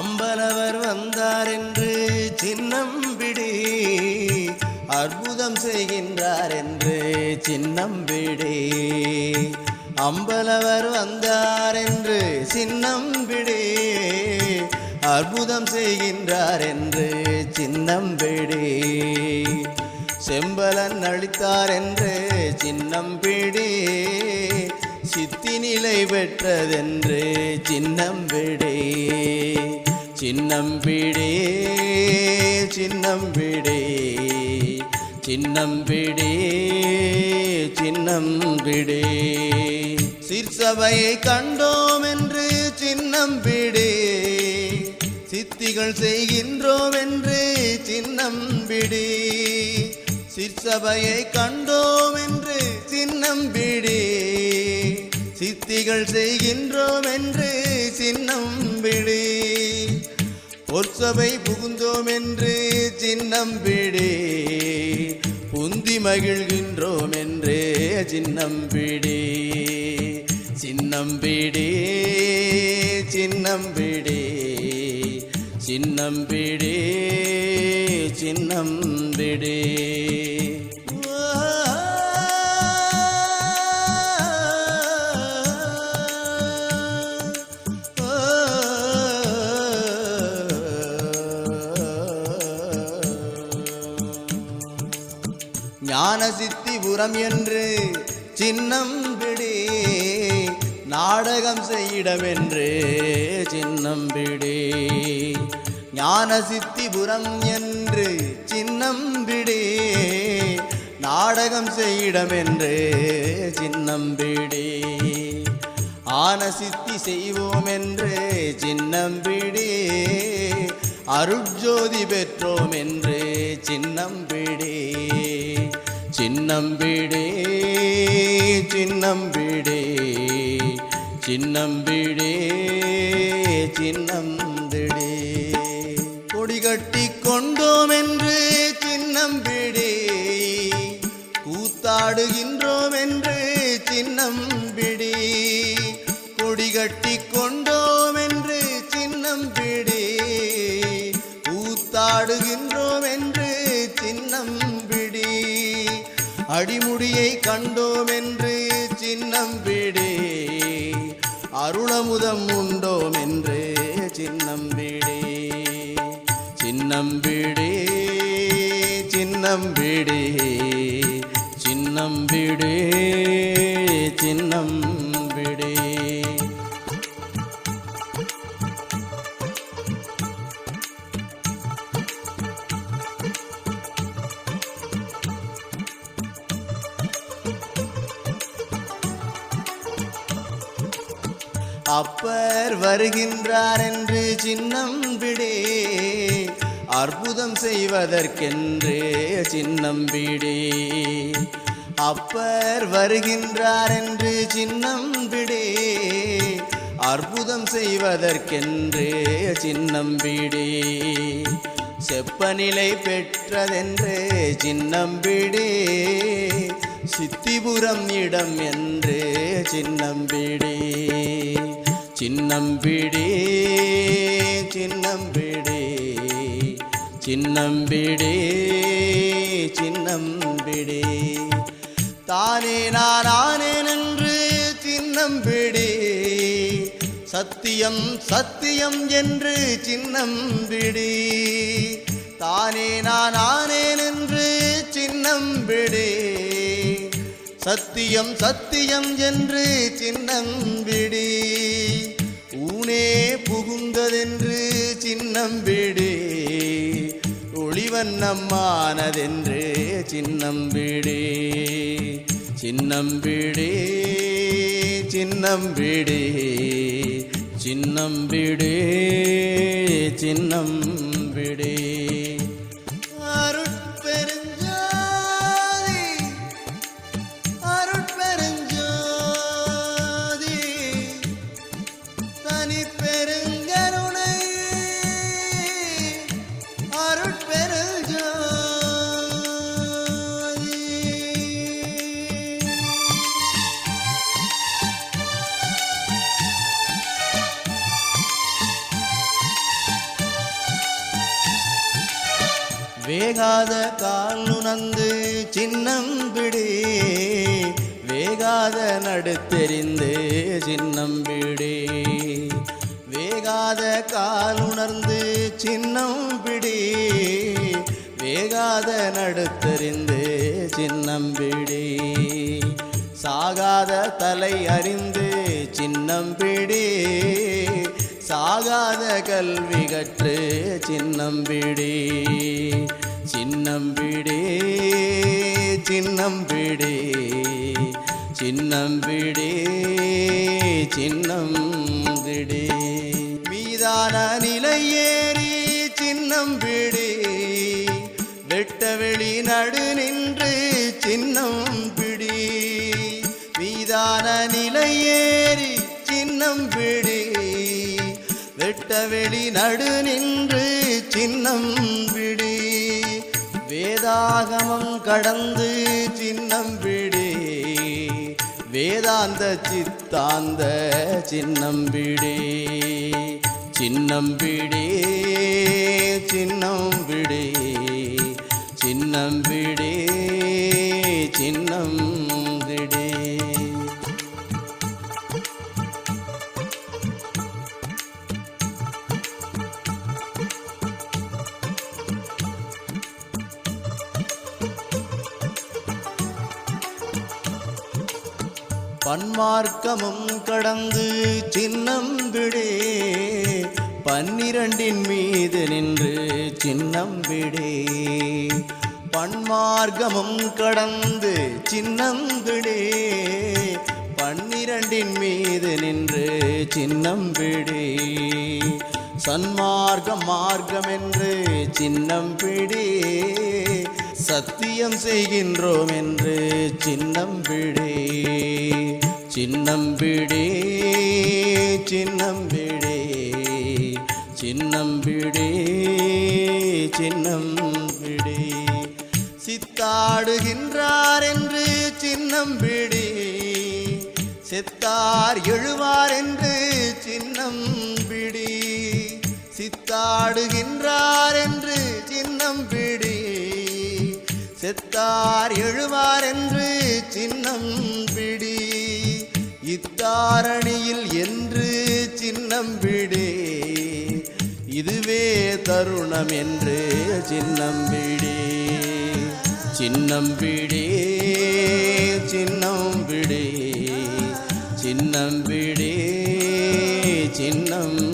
வருகின்றார் என்று சின்னம்பிடி அற்புதம் செய்கின்றார் என்று சின்னம்பிடி அம்பலவர் வந்தார் என்று சின்னம்பிடி அற்புதம் செய்கின்றார் என்று சின்னம்பிடி செம்பலன் அளித்தார் என்று சின்னம்பிடி சித்தி நிலை பெற்றதென்று சின்னம்பிடி சின்னம்பிடே சின்னம்பிடே சின்னம்பிடே சின்னம்பிடே சிற்சபையை கண்டோம் என்று சின்னம்பிடே சித்திகள் செய்கின்றோம் என்று சின்னம்பிடி சிற்சபையை கண்டோம் என்று சின்னம்பிடி சித்திகள் செய்கின்றோம் என்று சின்னம்பிடி பொற்சபை புகுந்தோம் என்று சின்னம் பிடி புந்தி மகிழ்கின்றோம் என்று சின்னம் பிடி சின்னம் பிடி சின்னம் பிடி சின்னம் பிடி சின்னம் பிடி ஞான சித்திபுரம் என்று சின்னம் பிடி நாடகம் செய்யிடமென்று சின்னம் பிடி. ஞான சித்திபுரம் என்று சின்னம் பிடி நாடகம் செய்யிடமென்று சின்னம் பிடி. ஆன சித்தி செய்வோம் என்று சின்னம் பிடி அருட்ஜோதி பெற்றோம் என்று சின்னம் பிடி. சின்னம்பிடே சின்னம்பிடே சின்னம்பிடே சின்னம்பிடே கொடி கட்டி கொண்டோம் என்று அடிமுடியை கண்டோம் என்று சின்னம் பிடி அருளமுதம் உண்டோம் என்று சின்னம் பிடி சின்னம் பிடி சின்னம் பிடி சின்னம் பிடி அப்பர் வருகின்றார் என்று சின்னம் விடே. அற்புதம் செய்வதற்கென்று சின்னம் விடே. அப்பர் வருகின்றார் என்று சின்னம் விடே. அற்புதம் செய்வதற்கென்று சின்னம் விடே. செப்பநிலை பெற்றதென்று சின்னம் விடே. சித்திபுரம் இடம் என்றே சின்னம்பிடி சின்னம்பிடி சின்னம்பிடி சின்னம்பிடி சின்னம்பிடி தானே நானே நின்று சின்னம்பிடி சத்தியம் சத்தியம் என்று சின்னம்பிடி தானே நானே நின்று சின்னம்பிடி சத்தியம் சத்தியம் என்று சின்னம்பிடி ஊனே புகுந்ததென்று சின்னம்பிடி ஒளிவண்ணம்மானதென்று சின்னம்பிடி சின்னம்பிடி சின்னம்பிடி சின்னம்பிடி சின்னம்பிடி வேகாத கால்நுணந்து சின்னம் பிடி வேகாத நடுத்தெறிந்து சின்னம் பிடி வேகாத காலுணர்ந்து சின்னம் பிடி வேகாத நடுத்தெறிந்து சின்னம் பிடி சாகாத தலை அறிந்து சின்னம் பிடி சாகாத கல்வி கற்று சின்னம் பிடி சின்னம் பிடி சின்னம் பிடி சின்னம் பிடி சின்னம் பிடி மீதான நிலையேறி சின்னம் பிடி வெட்ட வெளி நடு நின்று சின்னம் பிடி மீதான நிலையேறி சின்னம் பிடி வெட்ட வெளி நடு நின்று சின்னம் பிடி வேதாகமம் கடந்து சின்னம் பிடி வேதாந்த சித்தாந்த சின்னம் பிடி சின்னம் பிடி சின்னம் பிடி சின்னம் பிடி பன்மார்க்கமும் கடந்து சின்னம்பிடே பன்னிரண்டின் மீது நின்று சின்னம்பிடே பன்மார்க்கமும் கடந்து சின்னம்பிடே பன்னிரண்டின் மீது நின்று சின்னம்பிடே சன்மார்க்கம் மார்க்கம் என்று சின்னம்பிடே சத்தியம் செய்கின்றோம் என்று சின்னம் பிடி சின்னம்பிடே சின்னம்பிடே சின்னம்பிடே சின்னம்பிடே சித்தாடுகின்றார் என்று சின்னம்பிடே செத்தார் எழுவார் என்று சின்னம்பிடி சித்தாடுகின்றார் என்று சின்னம்பிடி செத்தார் எழுவார் என்று சின்னம் பிடி தாரணியில் என்று சின்னம் விடே. இதுவே தருணம் என்று சின்னம் விடே. சின்னம் விடே சின்னம் விடே. சின்னம் விடே சின்னம்